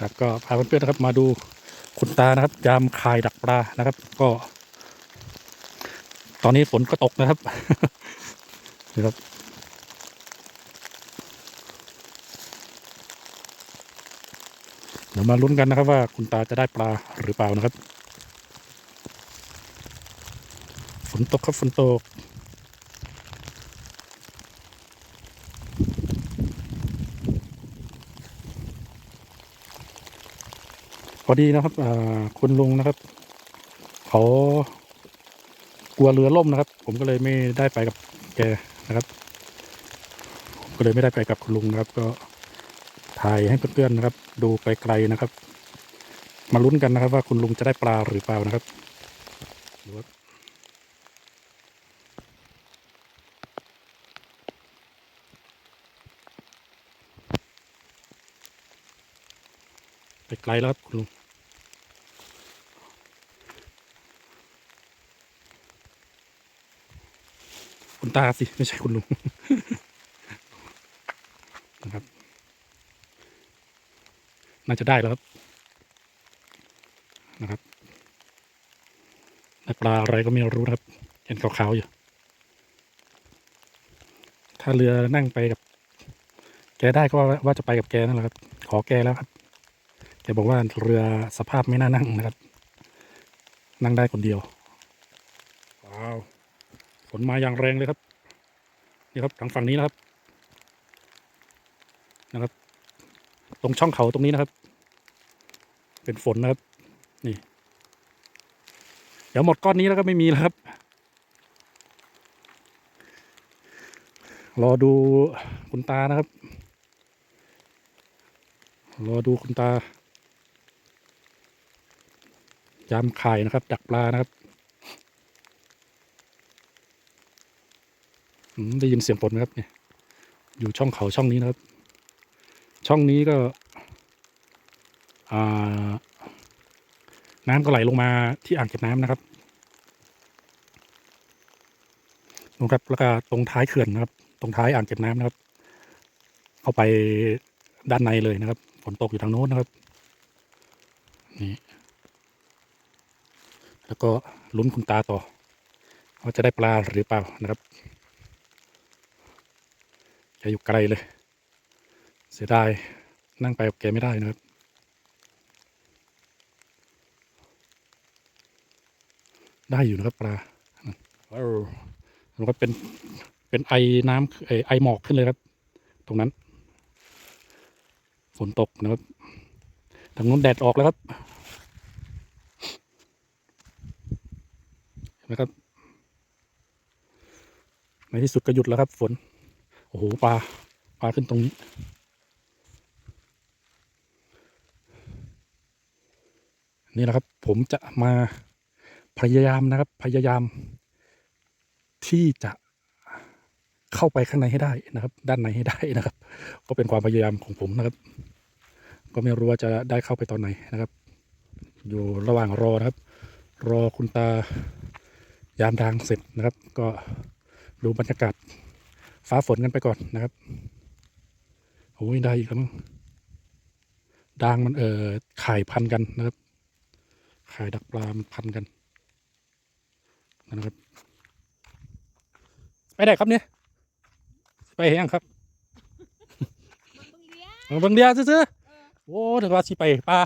ครับก็พาเพื่อนๆนะครับมาดูคุณตานะครับยามคายดักปลานะครับ ก็ ตอนนี้ฝนก็ตกนะครับนะครับเดี๋ยวมาลุ้นกันนะครับว่าคุณตาจะได้ปลาหรือเปล่านะครับ ฝนตกครับฝนตก อดีนะครับอคุณลุงนะครับ เขากลัวเรือล่มนะครับ ผมก็เลยไม่ได้ไปกับแกนะครับ ผมก็เลยไม่ได้ไปกับคุณลุงนะครับ ก็ถ่ายให้เพื่อนๆนะครับ ดูไกลๆนะครับ มาลุ้นกันนะครับ ว่าคุณลุงจะได้ปลาหรือเปล่านะครับดูครับไปไกลแล้วครับคุณลุง คุณตาสิ ไม่ใช่คุณลุงนะครับ น่าจะได้แล้วครับนะครับปลาอะไรก็ไม่รู้นะครับ เห็นขาวๆอยู่ ถ้าเรือนั่งไปกับ แกได้ก็ว่าจะไปกับแกนั่นแหละครับ ขอแกแล้วครับ แกบอกว่าเรือสภาพไม่น่านั่งนะครับ นั่งได้คนเดียว ฝนมาอย่างแรงเลยครับนี่ครับทางฝั่งนี้นะครับ นะครับ ตรงช่องเขาตรงนี้นะครับ เป็นฝนนะครับ นี่ เดี๋ยวหมดก้อนนี้แล้วก็ไม่มีแล้วครับ รอดูคุณตานะครับ รอดูคุณตายามข่ายนะครับ ดักปลานะครับ อืม ได้ยินเสียงฝนไหมครับเนี่ยอยู่ช่องเขาช่องนี้นะครับ ช่องนี้ก็น้ำก็ไหลลงมาที่อ่างเก็บน้ำนะครับนะครับแล้วก็ตรงท้ายเขื่อนนะครับ ตรงท้ายอ่างเก็บน้ำนะครับ เข้าไปด้านในเลยนะครับฝนตกอยู่ทางโน้นนะครับนี่แล้วก็ลุ้นคุณตาต่อว่าจะได้ปลาหรือเปล่านะครับ แกอยู่ไกลเลย เสียดายนั่งไปกับแกไม่ได้นะครับได้อยู่นะครับปลาว้าวมันก็เป็นเป็นไอน้ำเอ่อไอหมอกขึ้นเลยครับ ตรงนั้น ฝนตกนะครับทางนู้นแดดออกแล้วครับนไหมครับในที่สุดก็หยุดแล้วครับฝน โอ้โหปลาปลาขึ้นตรงนี้นี่แหละครับผมจะมาพยายามนะครับพยายาม ที่จะเข้าไปข้างในให้ได้นะครับ ด้านในให้ได้นะครับ ก็เป็นความพยายามของผมนะครับ ก็ไม่รู้ว่าจะได้เข้าไปตอนไหนนะครับ อยู่ระหว่างรอนะครับ รอคุณตายามทางเสร็จนะครับ ก็ดูบรรยากาศ ฟ้าฝนกันไปก่อนนะครับโอ้ยได้อีกแล้วมั้งดางมันเอ่อข่ายพันกันนะครับข่ายดักปลามันพันกันนะครับ ไปไหนครับเนี่ยไปยังครับมันเบิ่งเลี้ยงเบิ่งเดียวซื้อๆโอ้ถึงว่าสิไปปลา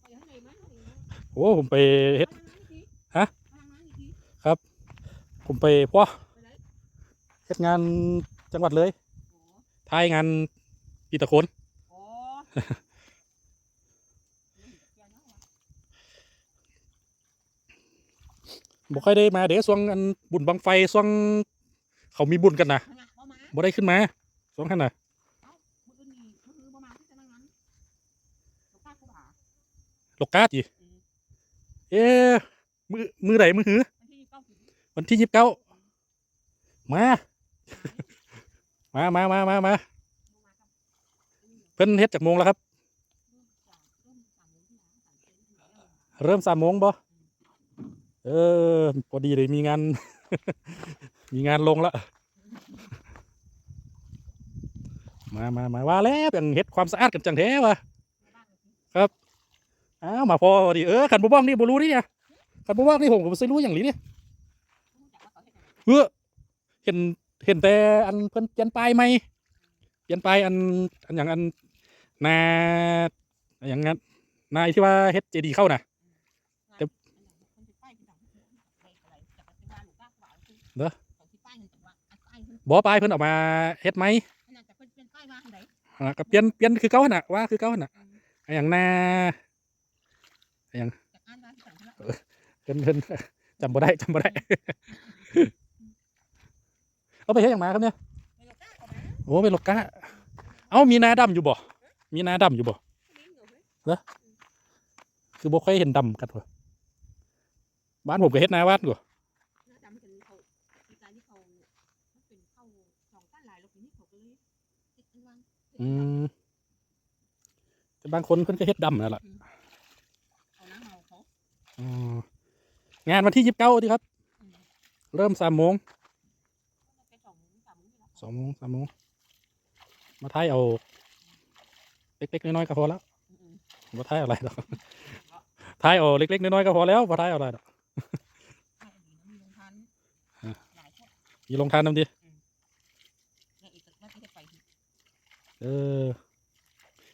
ไปข้างในมั้ยโอ้ผมไปเฮ็ดฮะทางนั้นอีกทีผมไปพ่อไปไหนเฮ็ดงานจังหวัดเลยโอ้ทายงานปีตะโคนโอ้แกเนาะบ่ค่อยได้มาเดี๋ยวช่วงอันบุญบังไฟช่วงเขามีบุญกันนะขนาดบ่มาบ่ได้ขึ้นมาช่วงนั้นน่ะมื้ออื่นนี่มื้ออื่นบ่มาที่จะนั่งนั้นลูกค้ากูบ่าลกกาจีเอ๊ะมือมือไหนมือหือ วันที่29สิวันที่ยี่สิบเก้ามา มามามามามาเพิ่นเฮ็ดจากโมงแล้วครับเริ่มสามโมงที่แล้วสามเดือเริ่มสามโมงบ่เออพอดีเลยมีงาน มีงานลงละมามามาว่าแล้วยังเฮ็ดความสะอาดกันจังแท้วะในบ้านเลยสิอ้าวมาพอดิเออขันบ่บอกนี่บ่รู้ดิเนี่ยขันบ่บอกนี่ผมก็บ่เคยรู้อย่างนี้เนี่ยเออเห็น เห็นแต่อันเพิ่นเปลี่ยนป้ายใหม่เปลี่ยนป้ายอันอันอย่างอันนาอย่างงั้นนายที่ว่าเฮ็ดเจดีเข้าน่ะแต่คนสิป้ายคือดังไปอะไรจักว่าสิว่าหนูกล้าว่าคือเหรอเขาสิป้ายเงินจักว่าอันป้ายเพิ่นบ่ป้ายเพิ่นออกมาเฮ็ดไหมอันนั้นจะเพิ่นเป็นป้ายว่าอันใดอ่าก็เปลี่ยนเปลี่ยนคือเก่าหั่นน่ะว่าคือเก่าหั่นน่ะอืมอันอย่างนาจากอ่านว่าที่สั่งเพิ่นว่าเพิ่นเพิ่นจำบ่ได้จำบ่ได้ เอาไปเฮ็ดหยังมาครับเนี่ยไม่รู้กล้าเอามาโอ้เป็นโลกาเอ้ามีนาดำอยู่บ่ มีนาดำอยู่บ่ลิ้นอยู่เฮ้ยคือบ่ค่อยเห็นดำกันวะบ้านผมก็เฮ็ดนาวาดกูหน้าดำเป็นเขามีการที่เขามันเป็นเข้าสองก้านหลายแล้วทีนี้เขาก็เลยติดอันวางอืมแต่บางคนเพิ่นก็เฮ็ดดำนั่นแหละเอาน้ำเมาเขาอืมงานวันที่ยี่สิบเก้าดีครับอืมเริ่มสามโมงไปสองมื้อ สามมื้อนี่ละสองโมงสามโมงมาท้ายเอาเล็กๆน้อยๆก็พอแล้วอืมมาท้ายเอาอะไรหรอกท้ายเอาเล็กๆน้อยๆก็พอแล้วมาท้ายเอาอะไรหรอกๆให้ดีนะมีโรงทานอะหลายคนมีลงทานนำดิเนี่ยอีกว่าที่เฮ็ดไปที่เออ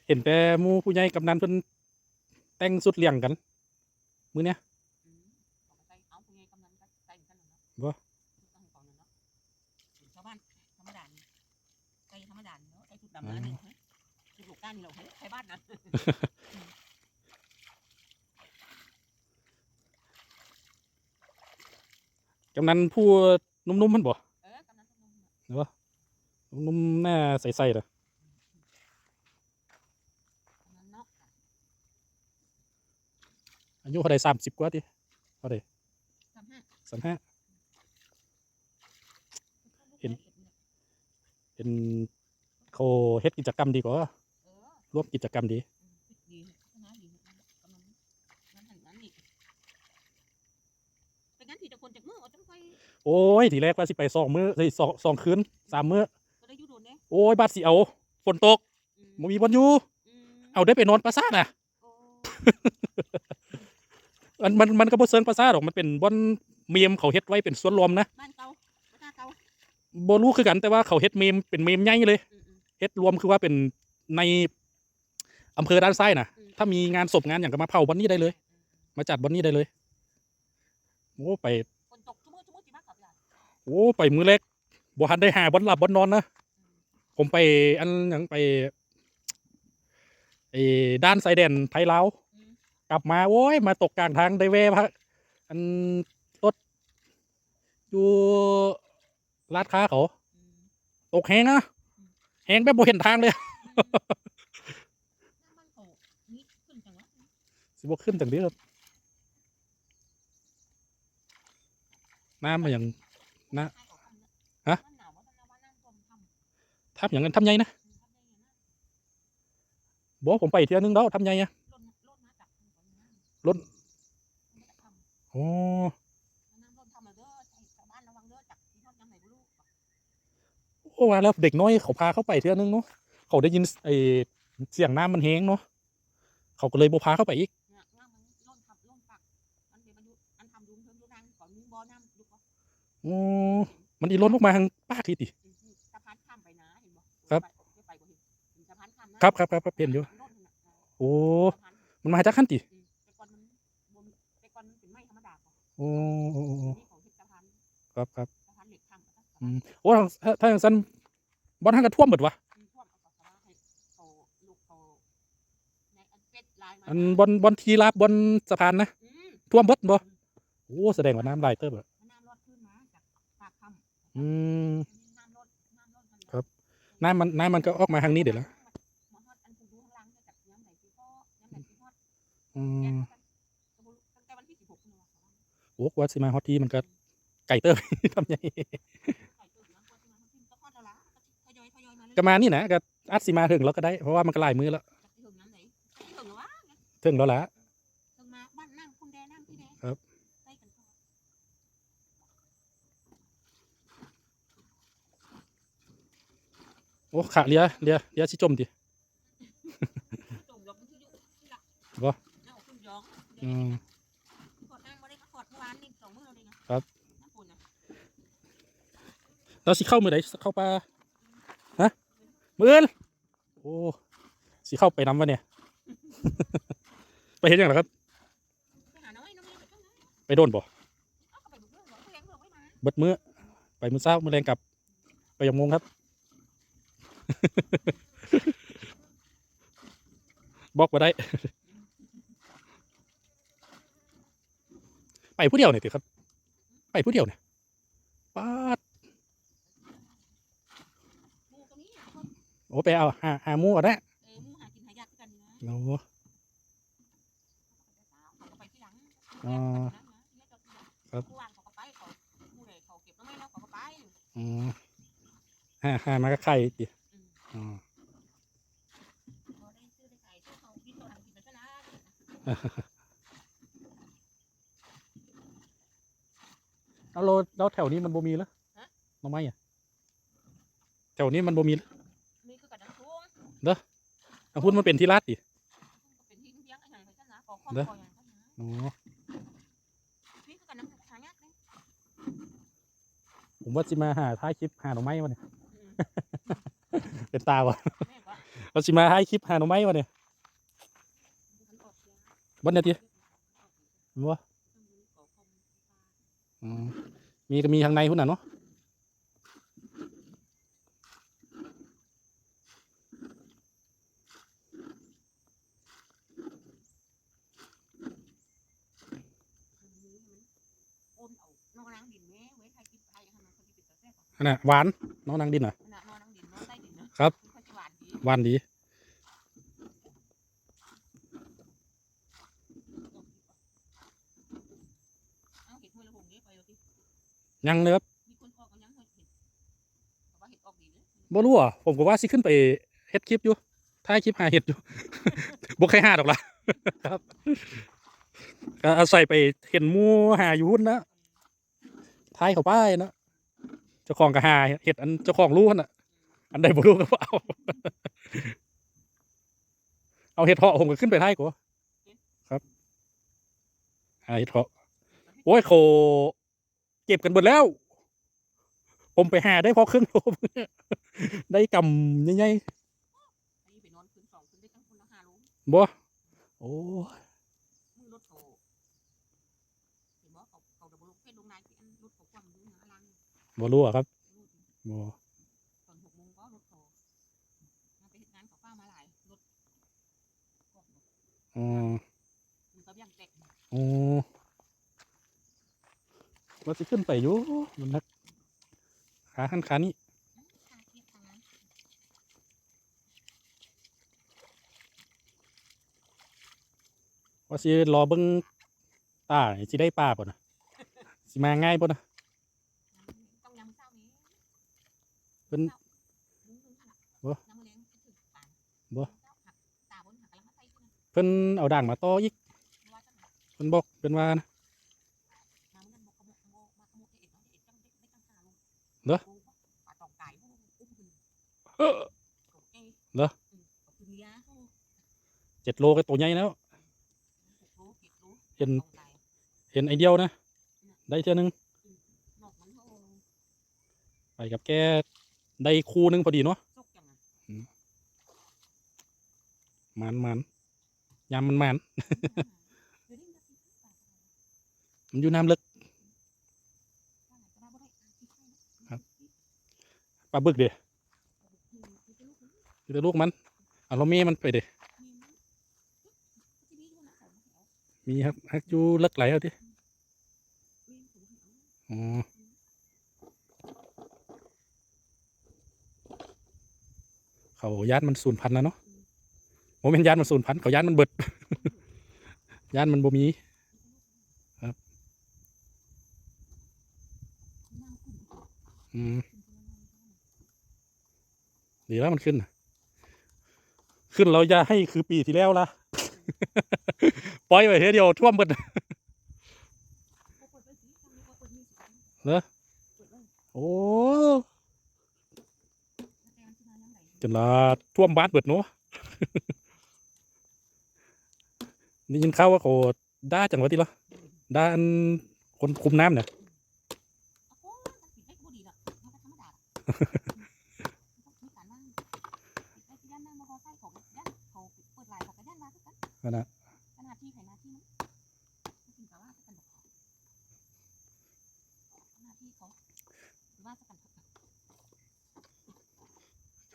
เห็นแต่หมู่ผู้ใหญ่กำนันเพิ่นแต่งสุดเลี่ยงกัน มื้อเนี้ย อืมเอาไปใส่เอาผู้ใหญ่กำนันก็ใส่กันเนาะ บ่ ต้องให้ก่อนเนาะชาวบ้านธรรมดานี่ใส่ธรรมดา นี่เนาะใส่ชุดดำนะนี่เฮ้ยชุดลูกก้านนี่เราเฮ้ยใช้บ้านนะกำนันผู้นุ่มๆมันบ่เออกำนันต้องลงน่ะนุ่มๆหน้าใสๆเลยกำนันเนาะอายุเท่าใดสามสิบกว่าติเท่าใดสามห้าสามห้าเห็นเป็น เขาเฮ็ดกิจกรรมดีกว่าเออร่วมกิจกรรมดีดีพัฒนาดีกำนันนั้นหันนั้นนี่เป็นงั้นที่จะคนจากเมื่อเอาจังไปโอ้ยทีแรกว่าสิไปสองมื้อเฮ้ยสองสองคืนสามมื้อก็ได้อยูโดนเด้โอ้ยบาดสิเอาฝนตกอืมบ่มีบอลอยู่อืมเอาได้ไปนอนปราสาทน่ะโอ้มันมันมันก็บ่เซิงปราสาทหรอกมันเป็นบ่อนเมียมเขาเฮ็ดไว้เป็นสวนรวมนะบ้านเก่าบ้านเก่าบ่รู้คือกันแต่ว่าเขาเฮ็ดเมมเป็นเมมใหญ่เลย อืมอืมเฮ็ดรวมคือว่าเป็นในอำเภอด้านซ้ายน่ะอืมถ้ามีงานศพงานอย่างก็มาเผาบอนนี้ได้เลย มาจัดบอนนี้ได้เลยโอ้ไปคนตกชั่วโมงชั่วโมงจีบ้ากับยายโอ้ไปมือแรกบ่ทันได้หาบอนหลับบอนนอนนะผมไปอันหยังไปไอ้ด้านไซแดนไทยลาวอืมกลับมาโอ้ยมาตกกลางทางได้แวะพักอันรถอยู่ลาดค้าเขาอืมตกแหงนะ แหงแบบบ่เห็นทางเลยน้ำมันเขานี่ขึ้นจังวะสิบ่ขึ้นจังนี้ครับน้ำมาอย่างนะฮะมันหนาวว่ามันหนาวว่าน้ำท่วมทำทำอย่างนั้นทำไงนะอืมทำได้ยังไงนะบอกผมไปเที่ยวนึงแล้วทำไงอะล่นล่นมาจากทางก่อนนะล่นมันจะทำโอ้ ว่าแล้วเด็กน้อยเขาพาเข้าไปเที่ยวนึงเนาะเขาได้ยินไอ้เสียงน้ำมันแห้งเนาะเขาก็เลยบ่พาเข้าไปอีกเนี่ยน้ำมันล่นทำล่นปักมันเดี๋ยวมันอยู่อันทำดูเพิ่มดูนางก่อนมีบ่อน้ำดูก่อนโอ้มันอีล้นออกมาทางป้ากทีดิอืมอืมสะพานข้ามไปนะเห็นบ่ครับไปไปบ่เห็นเห็นสะพานข้ามนะครับครับครับครับเห็นอยู่ล่นน่ะอ่าโอ้สะพานมันมาจากขั้นติอืมแต่ก่อนมันบ่มีแต่ก่อนมันเป็นไม้ธรรมดาก่อนโอ้โอ้โอ้โอ้นี่เขาเฮ็ดสะพานครับครับ อืมโอ้ถ้าถ้าอย่างนั้นบอลทางกระท่วมหมดวะอืมท่วมเอากับสะพานให้เขาลูกเขาในอันเป็ดลายมาอันบอลบอลทีราบบอลสะพานนะอืมท่วมเบิดบ่โอ้แสดงว่าน้ำไหลายเติบอะน้ำรอดขึ้นมาจากปากถ้ำอืมน้ำรอดน้ำรอดทางครับ น้ำมันน้ำมันก็ออกมาทางนี้เดี๋ยวแล้วมาฮอดอันผู้ดูข้างล่างเนี่ยจากย้ำไหนที่พ่อย้ำไหนที่ฮอดอืแจ้งมกันกระบุตั้งแต่วันที่สิบหกนี่ว่าเขาว่าโอ้กว่าสิมาฮอตทีมันก็ ไก่เติบทำไงใส่ตู้น้ำกวนที่มาทั้งทีมก็ฮอดแล้วล่ะก็ทยอยทยอยมาเลยก็มานี่นะก็อัดสิมาถึงแล้วก็ได้ เพราะว่ามันก็หลายมือแล้วจากที่ถึงน้ำไหนที่ถึงแล้ววะถึงแล้วล่ะถึงมาบ้านนั่งคุณแดนั่งพี่แดครับใส่กันเข้าอโอ้ขาเลียเลียเลียสิจมดิจมลงที่อยู่ที่ละบ่เอาขึ้นยองอืม ขอดนั่งบ่ได้มาขอดเมื่อวานนี่สองมื้อเราได้ไง ครับ น้ำปุ่นนะ เราสิเข้ามือไหนเข้าปลาฮะมืออื่นโอ้สิเข้าไปน้ำวะเนี่ย ไปเห็นยังไงครับ ไปโดนบ่เอาเข้าไปบุกเรื่องหรอเลี้ยงเรื่องไว้มาเบิดมือไปมือเช้ามือแรงกลับ ไปยามงครับ บอกมาได้ ไปผู้เดียวเนี่ยติครับ ไปผู้เดียวเนี่ยป้าด หมูตรงนี้อะคน โอ้ไปเอาหาหาหมูก่อนนะเออหมูหากินหายากกันนะโอ้เขาก็ไปที่หลังอ๋อครับผู้วางเขาก็ไปเขาผู้ใดเขาเก็บแล้วไม่แล้วเขาก็ไปอืมหาหามาก็ไข่ติอืมอ๋อพอได้ซื้อได้ขายซื้อเขากินตัวทำกินไปซะนะเอาโลแล้วแถวนี้มันบ่มีเหรอหน้องไม้อะแถวนี้มันบ่มีเหรอ นี่คือกับน้ำท่วม เอาพุ่นมันเป็นที่ลาดดิก็เป็นที่เลี้ยงอะไรไปซะนะขอข้อมเด้อขออย่างซะนะอ๋อนี่คือกับน้ำหางยากเลยผมว่าสิมาหาท้ายคลิปหาหน่อไม้วะเนี่ยอืมเป็นตาวะแม่ก็เราสิมาท้ายคลิปหาหน่อไม้วะเนี่ยมันออกเสียงวันเนี่ยทีว่าขอข้อมอืมมีก็มีทางในพุ่นน่ะเนาะ อมเอานอกนางดินแม่ไว้ใครกินใครให้มันคนที่เป็นตะแซ่บ อันน่ะหวานน้องนางดินน่ะขนาดนอนนางดินนอนใต้ดินนะครับมันค่อยจะหวานดีหวานดี เอาเห็ดห้วยละหงนี้ไปเลยสิยังเลยครับมีคนออกกันยังเห็ดแต่ว่าเห็ดออกดีเลยบ่รู้อะผมก็ว่าสิขึ้นไปเฮ็ดคลิปอยู่ท้ายคลิปหาเห็ดอยู่ บ่เคยหาดอกล่ะครับก็อาศัยไปเห็นหมูหาอยู่หุ่นนะท้ายเขาป้ายเนาะเจ้าของก็หาเห็ดอันเจ้าของรู้หั่นน่ะ อันใดบ่รู้ก็บ่เอา เอาเห็ดเพาะผมก็ขึ้นไปท้ายกว่าครับหาเห็ดเพาะโอ้ยเขาเก็บกันหมดแล้ว ผมไปหาได้พอครึ่งโลได้กำใหญ่อันนี้ไบ่รู้อะครับรูดบ่ตอนหกโมงก็รถโถมาไปเห็นงานเขาป้ามาหลายรถก็อ๋อมันก็ยังแตกอ๋อว่าสิขึ้นไปอยู่มันนักขาหันขานี่ทางเทียบทางนั้นว่าสิรอเบิ่งตาสิได้ปลาบ่น่ะสิมาง่ายบ่น่ะ ต้องยำเศร้านี้ เพิ่นลุงลุงขนบ่น้ำเลี้ยงถึงปานบ่บ่เพิ่นเอาด่างมาต่ออีกเพิ่นบอกเป็นว่านว่าขโมยเดเนะเอ็ดจังได้ได้ตั้งหรอปลาตองไก่พวกอุ้มขึ้นเออโอเคเหรอเจ็ดโลก็ตัวใหญ่แล้วเห็นเห็นไอเดียวนะ ได้เท่านึง ไปกับแก ได้คู่หนึงพอดีเนาะสุกจังอะมันมันยามมันมันเดี๋ยวนี้มันจะกินปลามันอยู่น้ำลึกปลาไหนก็ได้บ่ได้อะกินให้นะปลาบึกเด้อืมกินไปลูกนึงอยู่แต่ลูกมันเอาเราเมมันไปเด้มีมั้ยจะมีอยู่นะของมันเอามีครับฮักอยู่เลิกไหลเอาดิมีของมันเอา อ๋อ เขาย่านมันสูญพันธุ์แล้วเนาะโมเมนย่านมันสูญพันธุ์เขาย่านมันเบิดย่านมันบ่มีครับอืมดีแล้วมันขึ้น ขึ้นเราจะให้คือปีที่แล้วละปล่อยไว้เทอเดียวท่วมเบิดเปิดไว้สิทางนี้บ่เปิดมีสิเหรอโอ้ แล้วแต่มันสิมายังไง จนละท่วมบ้านเบิดเนาะนี่ยินข้าวว่าเขาด่าจังหวะที่ละด่านคนคุมน้ำเนี่ยนะ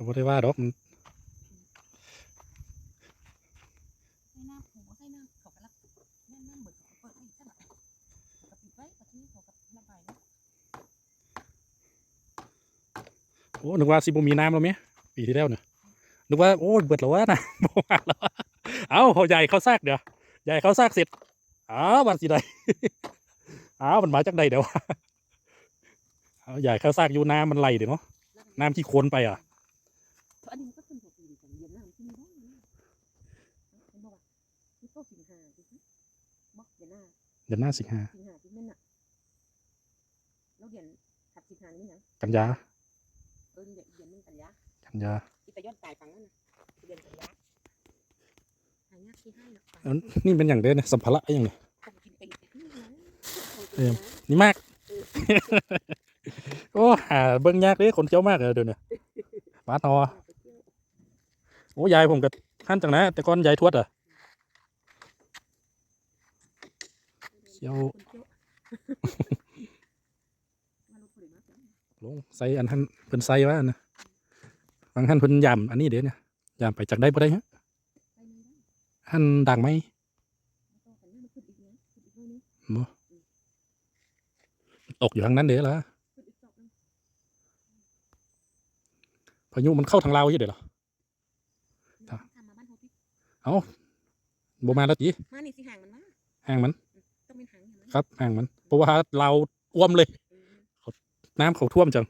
าก็ระบายแล้วโอ้นึกว่าสิบ่มีน้ำแล้วไหมปีที่แล้วเนี่ยนึกว่าโอ้เบิดแล้ววะนะบ่มาแล้วเอ้าเขาใหญ่เขาซากเดี๋ยวใหญ่เขาซากเสร็จอ้าววันสิใดอ้าวมันมาจากใดเดี๋ยวเอาใหญ่เขาซากอยู่น้ำมันไหลเดี๋ยวเนาะน้ำที่โคนไปอะ อันนี้มันก็ขึ้นตัวปีของเรียนน้ำที่นี่บ้างนะเห็นบอกว่าที่โตสิงหาดิบอกเดี๋ยวหน้า เดือนหน้าสิงหาสิงหาที่แม่นน่ะแล้วเดือนถัดสิงหานี่นะกันยาเออเดือนเดือนนึงกันยากันยาอีตะยอดตายฟังนั่นนะเดือนกันยาหายากที่ให้หรอกเอ้านี่เป็นอย่างเด้เนี่ยสัมภาระอะไรอย่างเนี่ยผมกินไปนี่นะเออนี่มาก โอ้หาเบิ่งยากเด้คนเจ้ามากเลยเดี๋ยวนี้ป้าตอโอ้ยายผมกับท่านจังนะแต่ก่อนยายทวดอะ เคี้ยวลงใส่อันท่านเพิ่นใส่ว่านะบางท่านเพิ่นยำอันนี้เด้เนี่ยยำไปจากได้บ่ได้ฮะท่านดังไหมบ่ตกอยู่ทางนั้นเด้อล่ะพายุมันเข้าทางลาวอยู่เด้อล่ะบ่มาแล้วติมานี่สิห่างมันมาห่างมัน ครับห่างมัน เพราะว่าเราอ้วมเลย น้ำเขาท่วมจัง